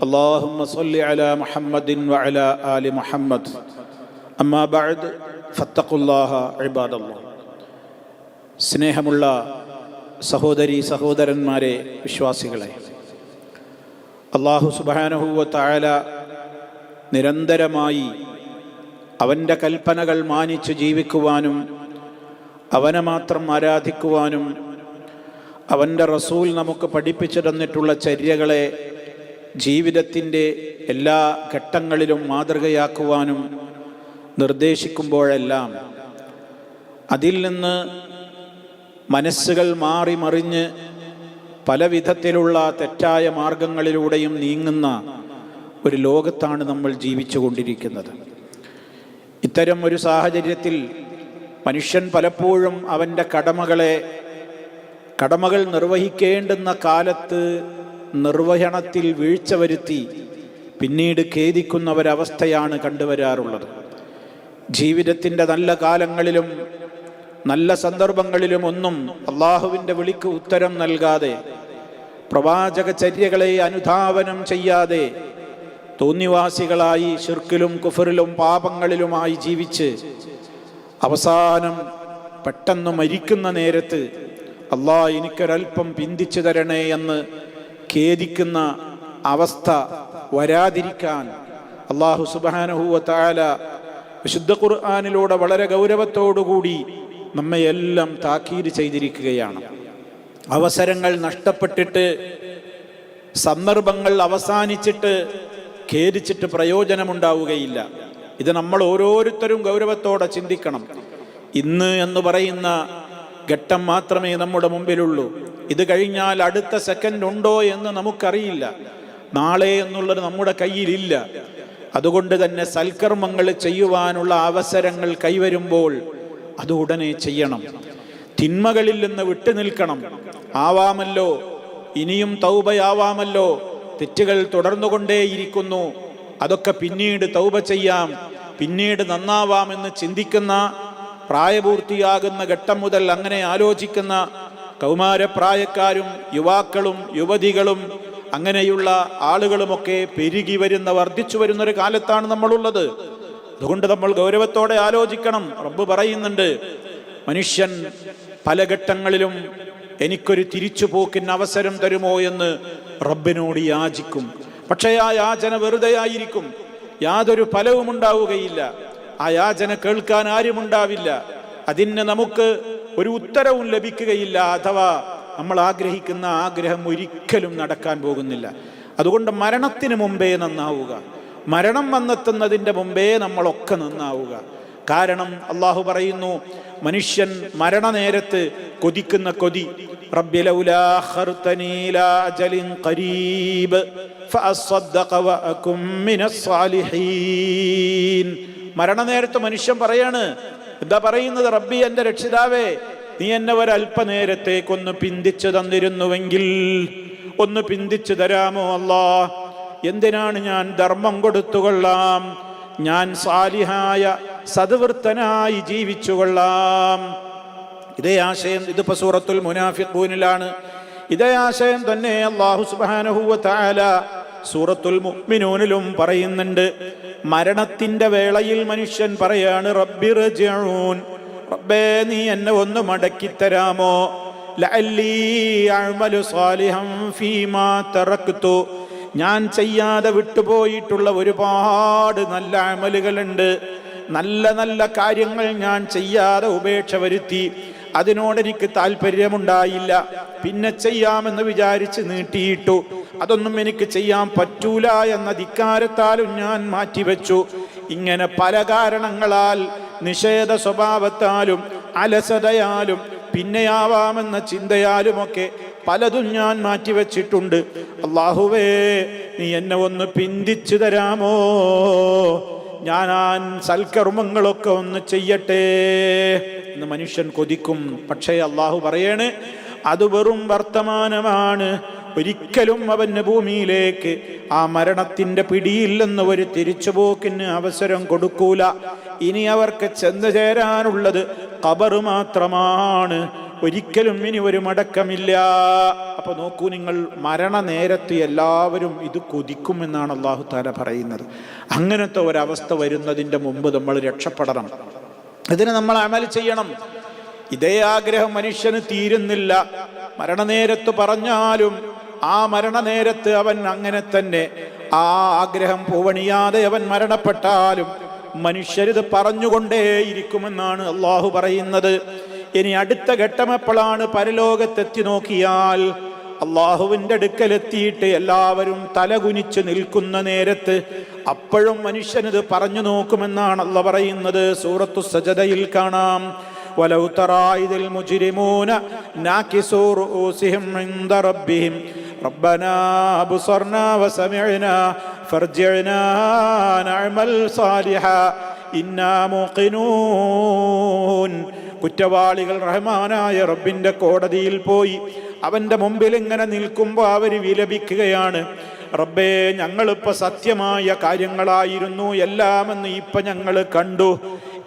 اللهم صل على محمد وعلى آل محمد أما بعد فاتقوا الله عباد الله സ്നേഹമുള്ള സഹോദരി സഹോദരന്മാരെ വിശ്വാസികളെ അള്ളാഹു സുബാനഹുവ തായാല നിരന്തരമായി അവൻ്റെ കൽപ്പനകൾ മാനിച്ച് ജീവിക്കുവാനും അവനെ മാത്രം ആരാധിക്കുവാനും അവൻ്റെ റസൂൽ നമുക്ക് പഠിപ്പിച്ചു തന്നിട്ടുള്ള ചര്യകളെ ജീവിതത്തിന്റെ എല്ലാ ഘട്ടങ്ങളിലും മാതൃകയാക്കുവാനും നിർദ്ദേശിക്കുമ്പോഴെല്ലാം അതിൽ നിന്ന് മനസ്സുകൾ മാറി മറിഞ്ഞ് പല വിധത്തിലുള്ള തെറ്റായ മാർഗങ്ങളിലൂടെയും നീങ്ങുന്ന ഒരു ലോകത്താണ് നമ്മൾ ജീവിച്ചു കൊണ്ടിരിക്കുന്നത് ഇത്തരം ഒരു സാഹചര്യത്തിൽ മനുഷ്യൻ പലപ്പോഴും അവന്റെ കടമകളെ കടമകൾ നിർവഹിക്കേണ്ടുന്ന കാലത്ത് നിർവഹണത്തിൽ വീഴ്ച വരുത്തി പിന്നീട് ഖേദിക്കുന്ന ഒരവസ്ഥയാണ് കണ്ടുവരാറുള്ളത്. ജീവിതത്തിന്റെ നല്ല കാലങ്ങളിലും നല്ല സന്ദർഭങ്ങളിലും ഒന്നും അള്ളാഹുവിന്റെ വിളിക്ക് ഉത്തരം നൽകാതെ പ്രവാചക ചര്യകളെ അനുധാവനം ചെയ്യാതെ തോന്നിവാസികളായി ഷിർക്കിലും കുഫറിലും പാപങ്ങളിലുമായി ജീവിച്ച് അവസാനം പെട്ടെന്ന് മരിക്കുന്ന നേരത്ത് അള്ളാഹ് എനിക്കൊരൽപ്പം പിന്തിച്ചു തരണേ എന്ന് ഖേദിക്കുന്ന അവസ്ഥ വരാതിരിക്കാൻ അള്ളാഹു സുബാനഹുവ താല വിശുദ്ധ ഖുർആാനിലൂടെ വളരെ ഗൗരവത്തോടുകൂടി നമ്മയെല്ലാം താക്കീത് ചെയ്തിരിക്കുകയാണ്. അവസരങ്ങൾ നഷ്ടപ്പെട്ടിട്ട് സന്ദർഭങ്ങൾ അവസാനിച്ചിട്ട് ഖേദിച്ചിട്ട് പ്രയോജനമുണ്ടാവുകയില്ല. ഇത് നമ്മൾ ഓരോരുത്തരും ഗൗരവത്തോടെ ചിന്തിക്കണം. ഇന്ന് എന്ന് പറയുന്ന ഘട്ടം മാത്രമേ നമ്മുടെ മുമ്പിലുള്ളൂ. ഇത് കഴിഞ്ഞാൽ അടുത്ത സെക്കൻഡ് ഉണ്ടോ എന്ന് നമുക്കറിയില്ല. നാളെ എന്നുള്ളത് നമ്മുടെ കയ്യിലില്ല. അതുകൊണ്ട് തന്നെ സൽക്കർമ്മങ്ങൾ ചെയ്യുവാനുള്ള അവസരങ്ങൾ കൈവരുമ്പോൾ അത് ഉടനെ ചെയ്യണം. തിന്മകളിൽ നിന്ന് വിട്ടുനിൽക്കണം ആവാമല്ലോ. ഇനിയും തൗബയാവാമല്ലോ. തെറ്റുകൾ തുടർന്നുകൊണ്ടേയിരിക്കുന്നു. അതൊക്കെ പിന്നീട് തൗബ ചെയ്യാം. പിന്നീട് നന്നാവാമെന്ന് ചിന്തിക്കുന്ന പ്രായപൂർത്തിയാകുന്ന ഘട്ടം മുതൽ അങ്ങനെ ആലോചിക്കുന്ന കൗമാരപ്രായക്കാരും യുവാക്കളും യുവതികളും അങ്ങനെയുള്ള ആളുകളുമൊക്കെ പെരുകി വരുന്ന വർദ്ധിച്ചു വരുന്ന ഒരു കാലത്താണ് നമ്മളുള്ളത്. അതുകൊണ്ട് നമ്മൾ ഗൗരവത്തോടെ ആലോചിക്കണം. റബ്ബ് പറയുന്നുണ്ട് മനുഷ്യൻ പല ഘട്ടങ്ങളിലും എനിക്കൊരു തിരിച്ചുപോക്കിന് അവസരം തരുമോ എന്ന് റബ്ബിനോട് യാചിക്കും. പക്ഷേ ആ യാചന വെറുതെ ആയിരിക്കും. യാതൊരു ഫലവും ഉണ്ടാവുകയില്ല ആ യാചന കേൾക്കാൻ ആരുമുണ്ടാവില്ല. അതിന് നമുക്ക് ഒരു ഉത്തരവും ലഭിക്കുകയില്ല അഥവാ നമ്മൾ ആഗ്രഹിക്കുന്ന ആഗ്രഹം ഒരിക്കലും നടക്കാൻ പോകുന്നില്ല. അതുകൊണ്ട് മരണത്തിന് മുമ്പേ നന്നാവുക. മരണം വന്നെത്തുന്നതിന്റെ മുമ്പേ നമ്മളൊക്കെ നന്നാവുക. കാരണം അള്ളാഹു പറയുന്നു മനുഷ്യൻ മരണനേരത്ത് കൊതിക്കുന്ന കൊതി. റബ്ബി മരണനേരത്ത് മനുഷ്യൻ പറയാണ് എന്താ പറയുന്നത് റബ്ബി എന്റെ രക്ഷിതാവേ നീ എന്നെ ഒരല്പനേരത്തേക്കൊന്ന് പിന്തിച്ചു തന്നിരുന്നുവെങ്കിൽ ഒന്ന് പിന്തിച്ചു തരാമോ അല്ലാ? എന്തിനാണ് ഞാൻ ധർമ്മം കൊടുത്തുകൊള്ളാം ഞാൻ സാലിഹായ സദ്വൃത്തനായി ജീവിച്ചുകൊള്ളാം ഇതേ ആശയം ഇത് സൂറത്തുൽ മുനാഫിഖൂനിലാണ്. ഇതേ ആശയം തന്നെ അള്ളാഹു സുബാനഹുവ താല സൂറത്തുൽ മുഅ്മിനൂനിലും പറയുന്നുണ്ട് മരണത്തിന്റെ വേളയിൽ മനുഷ്യൻ പറയാണ് റബ്ബി റബ്ബിർജിഊൻ റബ്ബേ നീ എന്നെ ഒന്ന് മടക്കി തരാമോ? ലഅല്ലീ അഅ്മലു ഫീമാ തറക്തു. ഞാൻ ചെയ്യാതെ വിട്ടുപോയിട്ടുള്ള ഒരുപാട് നല്ല അമലുകളുണ്ട്. നല്ല നല്ല കാര്യങ്ങൾ ഞാൻ ചെയ്യാതെ ഉപേക്ഷ വരുത്തി. അതിനോട് എനിക്ക് താല്പര്യമുണ്ടായില്ല. പിന്നെ ചെയ്യാമെന്ന് വിചാരിച്ച് നീട്ടിയിട്ടു. അതൊന്നും എനിക്ക് ചെയ്യാൻ പറ്റൂല എന്ന ധിക്കാരത്താലും ഞാൻ മാറ്റിവെച്ചു. ഇങ്ങനെ പല കാരണങ്ങളാൽ നിഷേധ സ്വഭാവത്താലും അലസതയാലും പിന്നെയാവാമെന്ന ചിന്തയാലുമൊക്കെ പലതും ഞാൻ മാറ്റിവെച്ചിട്ടുണ്ട്. അള്ളാഹുവേ നീ എന്നെ ഒന്ന് പിന്തിച്ചു തരാമോ? ആ സൽക്കർമ്മങ്ങളൊക്കെ ഒന്ന് ചെയ്യട്ടെ എന്ന് മനുഷ്യൻ കൊതിക്കും. പക്ഷേ അള്ളാഹു പറയണ് അത് വെറും വർത്തമാനമാണ്. ഒരിക്കലും അവന് ഭൂമിയിലേക്ക് ആ മരണത്തിന്റെ പിടിയില്ലെന്ന് ഒരു തിരിച്ചുപോക്കിന് അവസരം കൊടുക്കൂല. ഇനി അവർക്ക് ചെന്നു ചേരാനുള്ളത് കബറ് മാത്രമാണ്. ഒരിക്കലും ഇനി ഒരു മടക്കമില്ല. അപ്പൊ നോക്കൂ നിങ്ങൾ മരണ നേരത്ത് എല്ലാവരും ഇത് കൊതിക്കുമെന്നാണ് അള്ളാഹു താല പറയുന്നത്. അങ്ങനത്തെ ഒരവസ്ഥ വരുന്നതിന്റെ മുമ്പ് നമ്മൾ രക്ഷപ്പെടണം. ഇതിന് നമ്മൾ അമൽ ചെയ്യണം. ഇതേ ആഗ്രഹം മനുഷ്യന് തീരുന്നില്ല. മരണനേരത്ത് പറഞ്ഞാലും ആ മരണനേരത്ത് അവൻ അങ്ങനെ തന്നെ. ആ ആഗ്രഹം പൂവണിയാതെ അവൻ മരണപ്പെട്ടാലും മനുഷ്യരിത് പറഞ്ഞുകൊണ്ടേയിരിക്കുമെന്നാണ് അള്ളാഹു പറയുന്നത്. ഇനി അടുത്ത ഘട്ടം എപ്പോഴാണ് പരലോകത്തെത്തി നോക്കിയാൽ അള്ളാഹുവിന്റെ അടുക്കലെത്തിയിട്ട് എല്ലാവരും തലകുനിച്ച് നിൽക്കുന്ന നേരത്ത് അപ്പോഴും മനുഷ്യനിത് പറഞ്ഞു നോക്കുമെന്നാണ് അല്ല പറയുന്നത്. സൂറത്തു സജതയിൽ കാണാം. ولو ترى إذ المجرمون ناكسوا رؤوسهم عند ربهم ربنا أبصرنا وسمعنا فارجعنا نعمل صالحا إنا موقنون കുറ്റവാളികൾ റഹ്മാനായ റബ്ബിന്റെ കോടതിയിൽ പോയി അവന്റെ മുമ്പിൽ ഇങ്ങനെ നിൽക്കുമ്പോൾ അവർ വിലപിക്കുകയാണ് റബ്ബേ ഞങ്ങളിപ്പോൾ സത്യമായ കാര്യങ്ങളായിരുന്നു എല്ലാമെന്ന് ഇപ്പൊ ഞങ്ങൾ കണ്ടു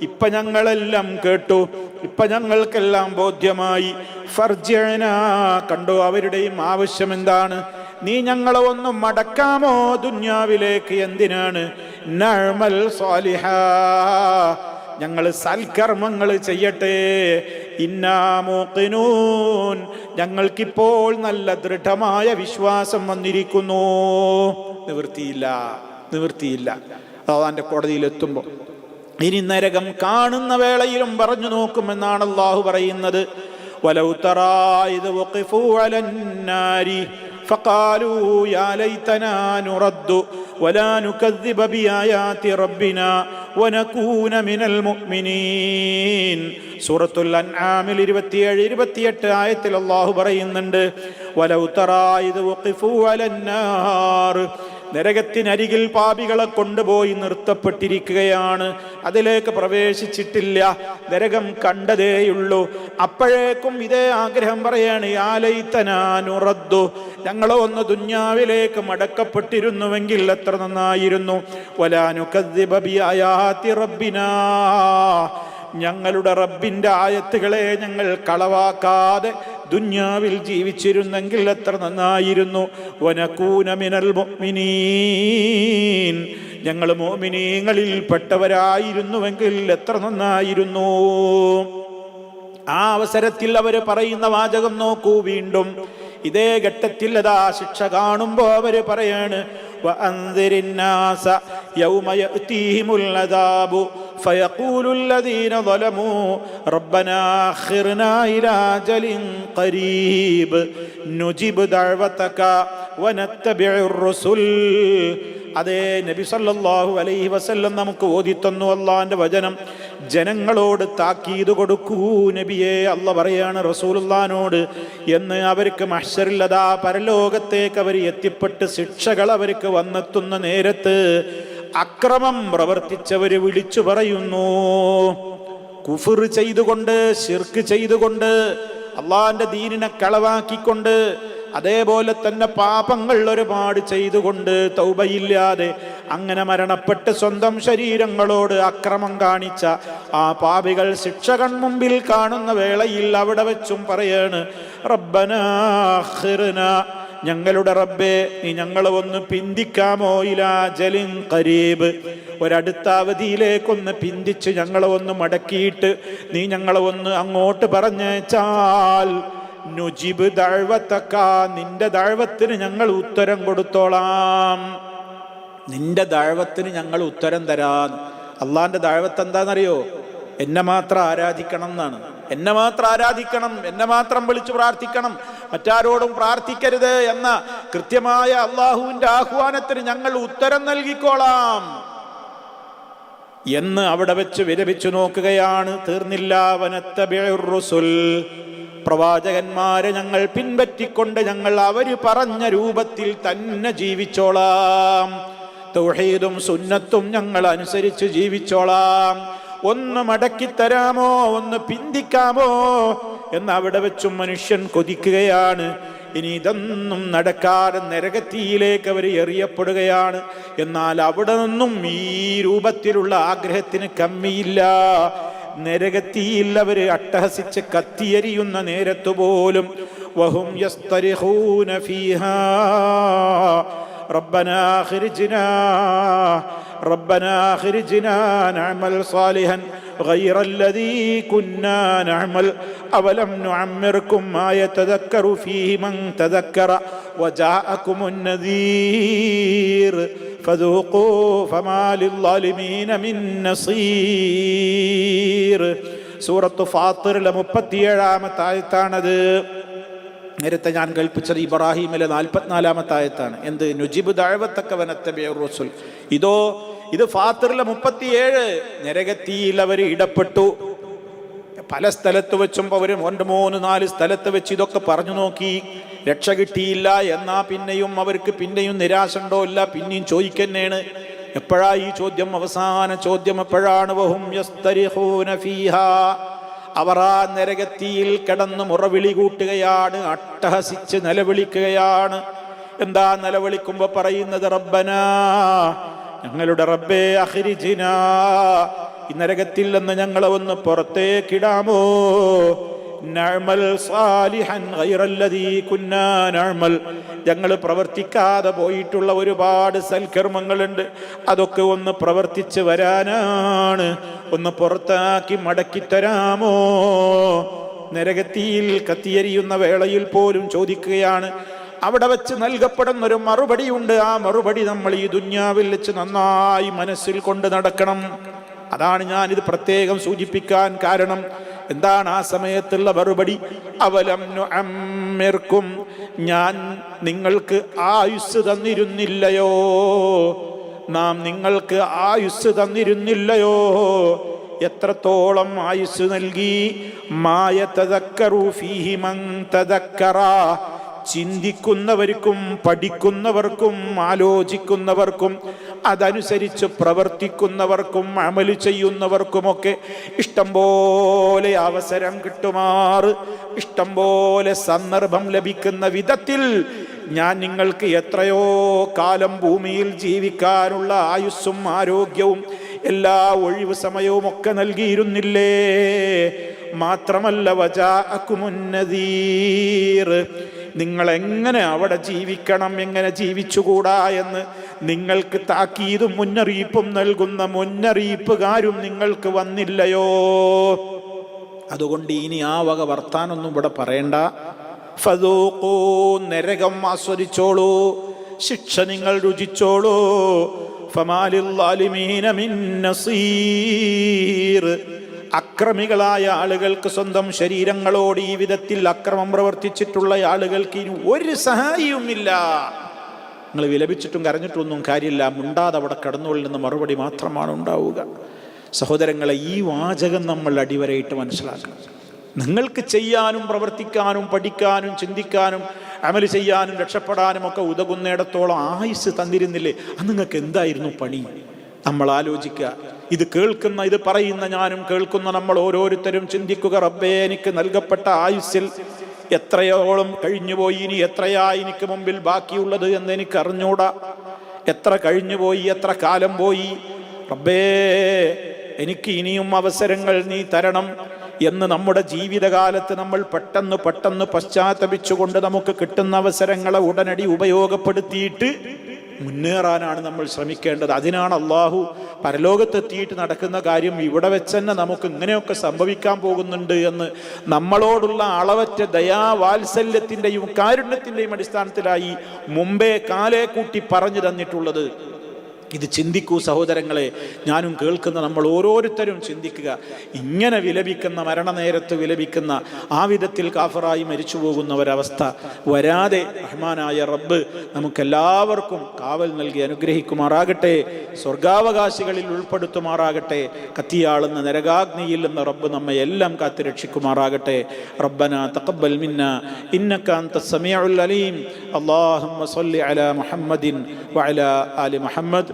ഇപ്പൊ ഞങ്ങളെല്ലാം കേട്ടു ഇപ്പൊ ഞങ്ങൾക്കെല്ലാം ബോധ്യമായി. ഫർജന കണ്ടു അവരുടെയും ആവശ്യം എന്താണ് നീ ഞങ്ങളെ ഒന്നും മടക്കാമോ ദുന്യാവിലേക്ക്? എന്തിനാണ്? നഅ്മൽ സ്വാലിഹ ഞങ്ങൾ സൽക്കർമ്മങ്ങൾ ചെയ്യട്ടെ. ഞങ്ങൾക്കിപ്പോൾ നല്ല ദൃഢമായ വിശ്വാസം വന്നിരിക്കുന്നു. നിവൃത്തിയില്ല നിവൃത്തിയില്ല. അതാ കോടതിയിൽ എത്തുമ്പോൾ ഇനി നരകം കാണുന്ന വേളയിലും പറഞ്ഞു നോക്കുമെന്നാണ് അള്ളാഹു പറയുന്നത് ولو ترى إذ وقفوا على النار فقالوا يا ليتنا نرد ولا نكذب بآيات ربنا ونكون من المؤمنين സൂറത്തുൽ അൻആമിൽ ഇരുപത്തിയേഴ് ഇരുപത്തിയെട്ട് ആയത്തിൽ അള്ളാഹു പറയുന്നുണ്ട് വലൗ തറാ ഇത് വഖിഫു അലന്നാർ നരകത്തിനരികിൽ പാപികളെ കൊണ്ടുപോയി നിർത്തപ്പെട്ടിരിക്കുകയാണ്. അതിലേക്ക് പ്രവേശിച്ചിട്ടില്ല. നരകം കണ്ടതേയുള്ളൂ. അപ്പോഴേക്കും ഇതേ ആഗ്രഹം പറയാണ് ആലയിത്തനാനുറദ്ദു ഞങ്ങളോ ഒന്ന് ദുഞ്ഞാവിലേക്ക് മടക്കപ്പെട്ടിരുന്നുവെങ്കിൽ എത്ര നന്നായിരുന്നു. വലാനു റബ്ബിനാ. ഞങ്ങളുടെ റബ്ബിന്റെ ആയത്തുകളെ ഞങ്ങൾ കളവാക്കാതെ ദുന്യാവിൽ ജീവിച്ചിരുന്നെങ്കിൽ എത്ര നന്നായിരുന്നു. വനക്കൂനമിനൽ മൊമിനീൻ ഞങ്ങൾ മോമിനീങ്ങളിൽ പെട്ടവരായിരുന്നുവെങ്കിൽ എത്ര നന്നായിരുന്നു. ആ അവസരത്തിൽ അവർ പറയുന്ന വാചകം നോക്കൂ വീണ്ടും. ഇതേ ഘട്ടത്തിൽ അതാ ശിക്ഷ കാണുമ്പോൾ അവർ പറയാണ് وأنذر الناس يوم يأتيهم العذاب. فيقول الذين ظلموا ربنا أخرنا إلى أجل قريب. نجب دعوتك അതേ നബി സല്ലാഹു അലൈഹി വസല്ലം നമുക്ക് ഓതിത്തന്നു അള്ളാന്റെ വചനം. ജനങ്ങളോട് താക്കീത് കൊടുക്കൂ നബിയെ അല്ല പറയാണ് റസൂലുള്ളാനോട് എന്ന് അവർക്ക് മഷറില്ലതാ പരലോകത്തേക്ക് അവർ എത്തിപ്പെട്ട് ശിക്ഷകൾ അവർക്ക് വന്നെത്തുന്ന നേരത്ത് അക്രമം പ്രവർത്തിച്ചവര് വിളിച്ചു പറയുന്നു. കുഫിർ ചെയ്തുകൊണ്ട് ശിർക്ക് ചെയ്തുകൊണ്ട് അള്ളാന്റെ ദീനിനെ കളവാക്കിക്കൊണ്ട് അതേപോലെ തന്നെ പാപങ്ങൾ ഒരുപാട് ചെയ്തുകൊണ്ട് തൗബയില്ലാതെ അങ്ങനെ മരണപ്പെട്ട് സ്വന്തം ശരീരങ്ങളോട് അക്രമം കാണിച്ച ആ പാപികൾ ശിക്ഷ കൺമുമ്പിൽ കാണുന്ന വേളയിൽ അവിടെ വെച്ചും പറയാണ് റബ്ബനാ ഞങ്ങളുടെ റബ്ബെ നീ ഞങ്ങളെ ഒന്ന് പിന്തിക്കാമോ? ഇലാ ജലിൻ കരീബ് ഒരടുത്ത അവധിയിലേക്കൊന്ന് പിന്തിച്ച് ഞങ്ങളെ ഒന്ന് മടക്കിയിട്ട് നീ ഞങ്ങളെ ഒന്ന് അങ്ങോട്ട് പറഞ്ഞേച്ചാൽ നുജിബ് ദഴവത്തക്ക നിന്റെ ദഴവത്തിന് ഞങ്ങൾ ഉത്തരം കൊടുത്തോളാം. നിന്റെ ദഴവത്തിന് ഞങ്ങൾ ഉത്തരം തരാൻ. അള്ളാന്റെ ദഴവത്ത് എന്താണെന്നറിയോ? എന്നെ മാത്രം ആരാധിക്കണം എന്നാണ്. എന്നെ മാത്രം ആരാധിക്കണം എന്നെ മാത്രം വിളിച്ചു പ്രാർത്ഥിക്കണം. മറ്റാരോടും പ്രാർത്ഥിക്കരുത് എന്ന കൃത്യമായ അള്ളാഹുവിന്റെ ആഹ്വാനത്തിന് ഞങ്ങൾ ഉത്തരം നൽകിക്കോളാം. എന്ന് അവിടെ വെച്ച് വിരമിച്ചു നോക്കുകയാണ്. തീർന്നില്ല. വനത്തബിറുസുൽ പ്രവാചകന്മാരെ ഞങ്ങൾ പിൻപറ്റിക്കൊണ്ട് ഞങ്ങൾ അവർ പറഞ്ഞ രൂപത്തിൽ തന്നെ ജീവിച്ചോളാം. തൗഹീദും സുന്നത്തും ഞങ്ങൾ അനുസരിച്ച് ജീവിച്ചോളാം. ഒന്ന് മടക്കിത്തരാമോ ഒന്ന് പിന്തിക്കാമോ എന്ന് അവിടെ വെച്ചും മനുഷ്യൻ കൊതിക്കുകയാണ്. ഇനി ഇതൊന്നും നടക്കാതെ നരകത്തിയിലേക്ക് അവർ എറിയപ്പെടുകയാണ്. എന്നാൽ അവിടെ നിന്നും ഈ രൂപത്തിലുള്ള ആഗ്രഹത്തിന് കമ്മിയില്ല. നരകത്തിയിൽ അവർ അട്ടഹസിച്ച് കത്തിയരിയുന്ന നേരത്തു പോലും വഹും ഫീഹാ. ربنا أخرجنا ربنا أخرجنا نعمل صالحا غير الذي كنا نعمل أولم نعمركم ما يتذكر فيه من تذكر وجاءكم النذير فذوقوا فما للظالمين من نصير സൂറത്ത് ഫാത്തിറിലെ മുപ്പത്തിയേഴാമത്തെ ആയത്താണത് നേരത്തെ ഞാൻ കൽപ്പിച്ചത് ഇബ്രാഹിമിലെ നാൽപ്പത്തിനാലാമത്തെ ആയത്താണ് എന്ത് നുജിബ് ദഴവത്തക്കവനത്തെ റസൂൽ ഇതോ ഇത് ഫാത്തിറിലെ മുപ്പത്തിയേഴ് നരകത്തിയിൽ അവർ ഇടപെട്ടു പല സ്ഥലത്ത് വെച്ചും അവർ രണ്ട് മൂന്ന് നാല് സ്ഥലത്ത് വെച്ച് ഇതൊക്കെ പറഞ്ഞു നോക്കി. രക്ഷ കിട്ടിയില്ല എന്നാ പിന്നെയും അവർക്ക് പിന്നെയും നിരാശ ഉണ്ടോ ഇല്ല പിന്നെയും ചോദിക്കന്നെയാണ്. എപ്പോഴാ ഈ ചോദ്യം അവസാന ചോദ്യം? എപ്പോഴാണ്? അവർ ആ നരകത്തിയിൽ കിടന്ന് മുറവിളി കൂട്ടുകയാണ് അട്ടഹസിച്ച് നിലവിളിക്കുകയാണ്. എന്താ നിലവിളിക്കുമ്പോ പറയുന്നത്? റബ്ബനാ ഞങ്ങളുടെ റബ്ബേ അഹരിജിന ഈ നരകത്തിൽ നിന്ന് ഞങ്ങളെ ഒന്ന് പുറത്തേക്കിടാമോ? സാലിഹൻ ഞങ്ങൾ പ്രവർത്തിക്കാതെ പോയിട്ടുള്ള ഒരുപാട് സൽക്കർമ്മങ്ങളുണ്ട്. അതൊക്കെ ഒന്ന് പ്രവർത്തിച്ച് വരാനാണ്. ഒന്ന് പുറത്താക്കി മടക്കിത്തരാമോ നരകത്തിയിൽ കത്തിയരിയുന്ന വേളയിൽ പോലും ചോദിക്കുകയാണ് അവിടെ വെച്ച് നൽകപ്പെടുന്ന ഒരു മറുപടിയുണ്ട്. ആ മറുപടി നമ്മൾ ഈ ദുന്യാവിൽ വെച്ച് നന്നായി മനസ്സിൽ കൊണ്ട് നടക്കണം. അതാണ് ഞാൻ ഇത് പ്രത്യേകം സൂചിപ്പിക്കാൻ കാരണം. എന്താണ് ആ സമയത്തുള്ള മറുപടി? അവലം നുഅമ്മിർക്കും ഞാൻ നിങ്ങൾക്ക് ആയുസ് തന്നിരുന്നില്ലയോ? നാം നിങ്ങൾക്ക് ആയുസ് തന്നിരുന്നില്ലയോ? എത്രത്തോളം ആയുസ് നൽകി? മായ തദക്കറു ഫീഹി മൻ തദക്കറ. ചിന്തിക്കുന്നവർക്കും പഠിക്കുന്നവർക്കും ആലോചിക്കുന്നവർക്കും അതനുസരിച്ച് പ്രവർത്തിക്കുന്നവർക്കും അമൽ ചെയ്യുന്നവർക്കുമൊക്കെ ഇഷ്ടം പോലെ അവസരം കിട്ടുമാറ്. ഇഷ്ടം പോലെ സന്ദർഭം ലഭിക്കുന്ന വിധത്തിൽ ഞാൻ നിങ്ങൾക്ക് എത്രയോ കാലം ഭൂമിയിൽ ജീവിക്കാനുള്ള ആയുസ്സും ആരോഗ്യവും എല്ലാ ഒഴിവ് സമയവും ഒക്കെ നൽകിയിരുന്നില്ലേ? മാത്രമല്ല വജാക്കുമുന്നതീർ നിങ്ങൾ എങ്ങനെ അവിടെ ജീവിക്കണം എങ്ങനെ ജീവിച്ചുകൂടാ എന്ന് നിങ്ങൾക്ക് താക്കീതും മുന്നറിയിപ്പും നൽകുന്ന മുന്നറിയിപ്പുകാരും നിങ്ങൾക്ക് വന്നില്ലയോ? അതുകൊണ്ട് ഇനി ആ വക വർത്താനൊന്നും ഇവിടെ പറയണ്ട. ഫതൂഖൂ നരകം ആസ്വദിച്ചോളൂ ശിക്ഷ നിങ്ങൾ രുചിച്ചോളൂ. ഫമാലിൽ അക്രമികളായ ആളുകൾക്ക് സ്വന്തം ശരീരങ്ങളോട് ഈ വിധത്തിൽ അക്രമം പ്രവർത്തിച്ചിട്ടുള്ള ആളുകൾക്ക് ഇനി ഒരു സഹായിയുമില്ല. നിങ്ങൾ വിലപിച്ചിട്ടും കരഞ്ഞിട്ടൊന്നും കാര്യമില്ല. മുണ്ടാതെ അവിടെ കടന്നുകൊള്ളുന്ന മറുപടി മാത്രമാണ് ഉണ്ടാവുക. സഹോദരങ്ങളെ ഈ വാചകം നമ്മൾ അടിവരയിട്ട് മനസ്സിലാക്കണം. നിങ്ങൾക്ക് ചെയ്യാനും പ്രവർത്തിക്കാനും പഠിക്കാനും ചിന്തിക്കാനും അമൽ ചെയ്യാനും രക്ഷപ്പെടാനും ഒക്കെ ഉതകുന്നിടത്തോളം ആയുസ് തന്നിരുന്നില്ലേ? അത് നിങ്ങൾക്ക് എന്തായിരുന്നു പണി? നമ്മൾ ആലോചിക്കുക. ഇത് കേൾക്കുന്ന ഇത് പറയുന്ന ഞാനും കേൾക്കുന്ന നമ്മൾ ഓരോരുത്തരും ചിന്തിക്കുക റബ്ബേ എനിക്ക് നൽകപ്പെട്ട ആയുസ്സിൽ എത്രയോളം കഴിഞ്ഞുപോയി ഇനി എത്രയാ എനിക്ക് മുമ്പിൽ ബാക്കിയുള്ളത് എന്ന് എനിക്ക് അറിഞ്ഞൂടാ? എത്ര കഴിഞ്ഞുപോയി എത്ര കാലം പോയി? റബ്ബേ എനിക്ക് ഇനിയും അവസരങ്ങൾ നീ തരണം എന്ന് നമ്മുടെ ജീവിതകാലത്ത് നമ്മൾ പെട്ടെന്ന് പെട്ടെന്ന് പശ്ചാത്തപിച്ചുകൊണ്ട് നമുക്ക് കിട്ടുന്ന അവസരങ്ങളെ ഉടനടി ഉപയോഗപ്പെടുത്തിയിട്ട് മുന്നേറാനാണ് നമ്മൾ ശ്രമിക്കേണ്ടത്. അതിനാണ് അള്ളാഹു പരലോകത്തെത്തിയിട്ട് നടക്കുന്ന കാര്യം ഇവിടെ വെച്ച് തന്നെ നമുക്ക് ഇങ്ങനെയൊക്കെ സംഭവിക്കാൻ പോകുന്നുണ്ട് എന്ന് നമ്മളോടുള്ള അളവറ്റ ദയാവാത്സല്യത്തിന്റെയും കാരുണ്യത്തിന്റെയും അടിസ്ഥാനത്തിലായി മുമ്പേ കാലേ കൂട്ടി പറഞ്ഞു തന്നിട്ടുള്ളത്. ഇത് ചിന്തിക്കൂ സഹോദരങ്ങളെ ഞാനും കേൾക്കുന്ന നമ്മൾ ഓരോരുത്തരും ചിന്തിക്കുക. ഇങ്ങനെ വിലപിക്കുന്ന മരണനേരത്ത് വിലപിക്കുന്ന ആ വിധത്തിൽ കാഫറായി മരിച്ചു പോകുന്ന ഒരവസ്ഥ വരാതെ റഹ്മാനായ റബ്ബ് നമുക്കെല്ലാവർക്കും കാവൽ നൽകി അനുഗ്രഹിക്കുമാറാകട്ടെ സ്വർഗാവകാശികളിൽ ഉൾപ്പെടുത്തുമാറാകട്ടെ കത്തിയാളുന്ന നരകാഗ്നിയിൽ നിന്ന് റബ്ബ് നമ്മെ എല്ലാം കാത്തുരക്ഷിക്കുമാറാകട്ടെ. റബ്ബന തഖബ്ബൽ മിന്ന ഇന്നക അൻത സമീഉൽ അലീം. അല്ലാഹുമ്മ സ്വല്ലി അലാ മുഹമ്മദിൻ വഅലാ ആലി മുഹമ്മദ്.